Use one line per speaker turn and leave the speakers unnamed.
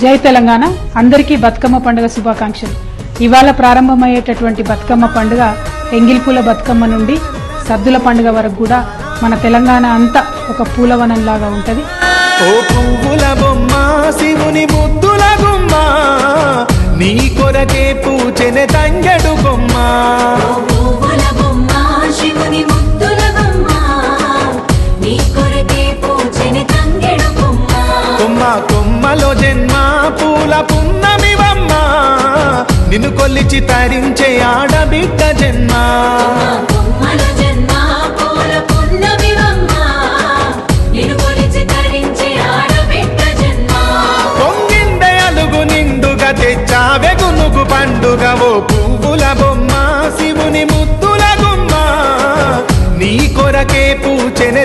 జై తెలంగాణ. అందరికీ బతుకమ్మ పండుగ శుభాకాంక్షలు. ఇవాళ ప్రారంభమయ్యేటటువంటి బతుకమ్మ పండుగ ఎంగిల్పూల బతుకమ్మ నుండి సద్దుల పండుగ వరకు కూడా మన తెలంగాణ అంతా ఒక పూలవనంలాగా ఉంటది.
ఓ పువ్వుల బొమ్మ శివుని ముద్దుల గుమ్మ నీ కొరకే పూచెనె తంగడు బొమ్మ.
పువ్వుల బొమ్మ శివుని ముద్దుల బొమ్మ నీ కొరకే పూజని తంగెడు బొమ్మ.
కొమ్మ కొమ్మలో జన్మ పూల పున్నమివమ్మ. నిన్ను కొల్లిచి తరించే ఆడబిడ్డ జన్మ. పొంగిందే అలుగు నిండుగా తెచ్చావె గునుగు పండుగ ఓ పువ్వుల బొమ్మ శివుని ముద్దుల గుమ్మ. నీ కొరకే పూచెనె